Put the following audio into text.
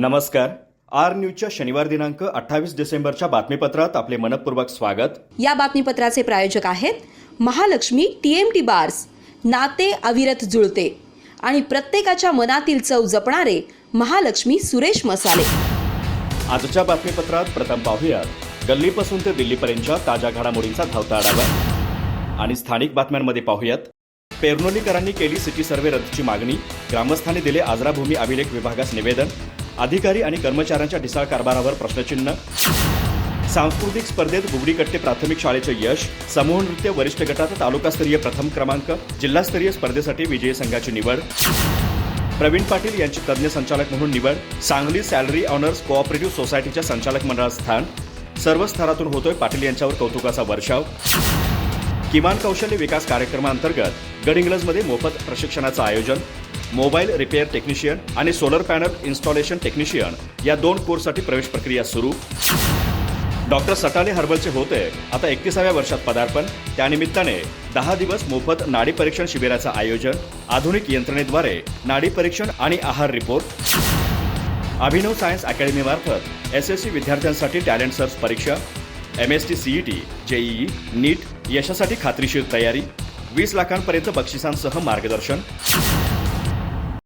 नमस्कार. आर न्यूजच्या शनिवार दिनांक अठ्ठावीस डिसेंबरच्या बातमीपत्रात आपले मनपूर्वक स्वागत. या बातमीपत्राचे प्रायोजक आहेत Mahalakshmi T M T bars नाते अविरत जुळते आणि प्रत्येकाच्या मनातील चव जपणारे महालक्ष्मी सुरेश मसाले. आजच्या बातमीपत्रात प्रथम पाहूयात. गल्लीपासून ते दिल्लीपर्यंतच्या ताज्या घडामोडींचा धावता आढावा. आणि स्थानिक बातम्यांमध्ये पाहूयात. पेरनोलीकरांनी केली सिटी सर्व्हे रद्दची मागणी. ग्रामस्थांनी दिले आजरा भूमी अभिलेख विभागास निवेदन. अधिकारी आणि कर्मचाऱ्यांच्या ढिसाळ कारभारावर प्रश्नचिन्ह. सांस्कृतिक स्पर्धेत बुगडीकट्टे प्राथमिक शाळेचे यश. समूह नृत्य वरिष्ठ गटात तालुकास्तरीय प्रथम क्रमांक. जिल्हास्तरीय स्पर्धेसाठी विजयी संघाची निवड. प्रवीण पाटील यांची तज्ज्ञ संचालक म्हणून निवड. सांगली सॅलरी ऑनर्स कोऑपरेटिव्ह सोसायटीच्या संचालक मंडळात स्थान. सर्व स्तरातून होतोय पाटील यांच्यावर कौतुकाचा वर्षाव. किमान कौशल्य विकास कार्यक्रमाअंतर्गत गडहिंग्लजमध्ये मोफत प्रशिक्षणाचं आयोजन. मोबाईल रिपेअर टेक्निशियन आणि सोलर पॅनल इन्स्टॉलेशन टेक्निशियन या दोन कोर्ससाठी प्रवेश प्रक्रिया सुरू. डॉक्टर सटाले हर्बलचे होते. आता एकतीसाव्या वर्षात पदार्पण. त्यानिमित्ताने दहा दिवस मोफत नाडी परीक्षण शिबिराचं आयोजन आधुनिक यंत्रणेद्वारे नाडी परीक्षण आणि आहार रिपोर्ट. अभिनव सायन्स अकॅडमीमार्फत एस एस सी विद्यार्थ्यांसाठी टॅलेंट सर्च परीक्षा M S T CET JEE NEET यशासाठी खात्रीशीर तयारी वीस लाखांपर्यंत बक्षिसांसह मार्गदर्शन.